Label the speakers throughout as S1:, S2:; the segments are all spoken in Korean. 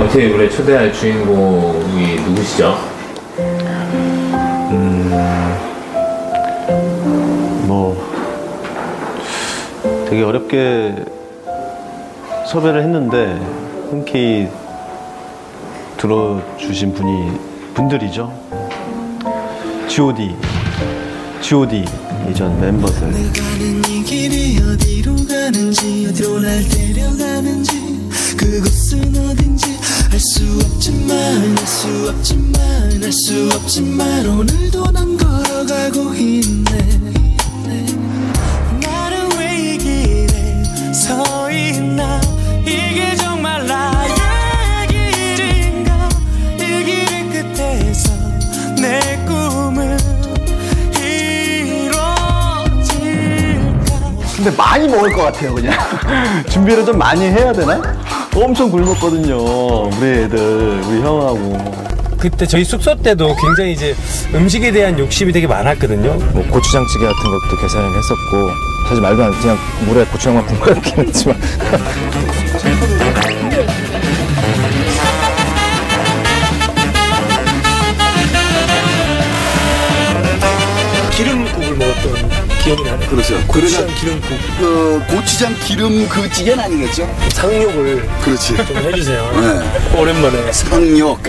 S1: 원태 이번에 초대할 주인공이 누구시죠?
S2: 뭐 되게 어렵게 섭외를 했는데 흔쾌히 들어주신 분이 분들이죠. G.O.D. G.O.D. 이전 멤버들.
S3: 알수 없지만 알수 없지만 알수 없지만 오늘도 난 걸어가고 있네 나는 왜이 길에 서 있나 이게 정말 나의 길인가 이 길의 끝에서 내 꿈은 이루어질까
S2: 근데 많이 먹을 것 같아요, 그냥. 준비를 좀 많이 해야 되나? 엄청 굶었거든요. 우리 애들, 우리 형하고.
S4: 그때 저희 숙소 때도 굉장히 이제 음식에 대한 욕심이 되게 많았거든요.
S5: 뭐 고추장찌개 같은 것도 계산을 했었고 사실 말도 안 그냥 물에 고추장만 붓고 이렇긴 했지만
S4: 기름국을 먹었던 기억이 나네요.
S6: 그렇죠.
S4: 고추장 기름국
S6: 그 고추장 기름 그 찌개는 아니겠죠?
S4: 상욕을
S6: 그렇지.
S4: 좀 해주세요.
S6: 네.
S4: 오랜만에.
S6: 상욕.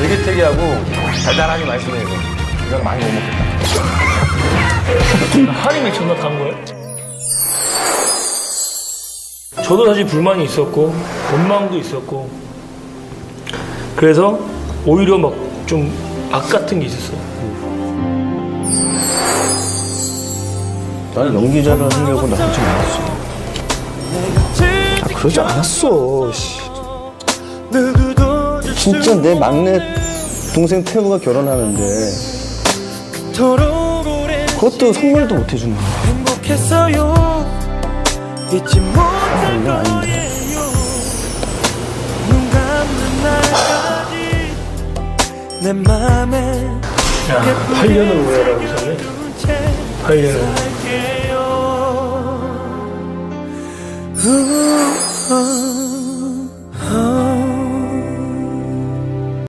S5: 되게 특이하고 달달하게 맛있네요 이건 많이 못 먹겠다
S7: 할인이 존나 단 거예요? 저도 사실 불만이 있었고 원망도 있었고 그래서 오히려 막 좀 악 같은 게 있었어요
S2: 나는 연기자를 하려고 나 엄청 많았어. 아, 그러지 않았어. 씨. 진짜 내 막내 동생 태우가 결혼하는데 그것도 선물도 못 해주는 거야.
S3: 행복했어요 잊지 못할
S2: 아닌데.
S3: 거예요 눈 감는 날까지 내 맘에
S7: 야 8년을 오해하라고 있었네 8년을
S3: 살게요 우, 어.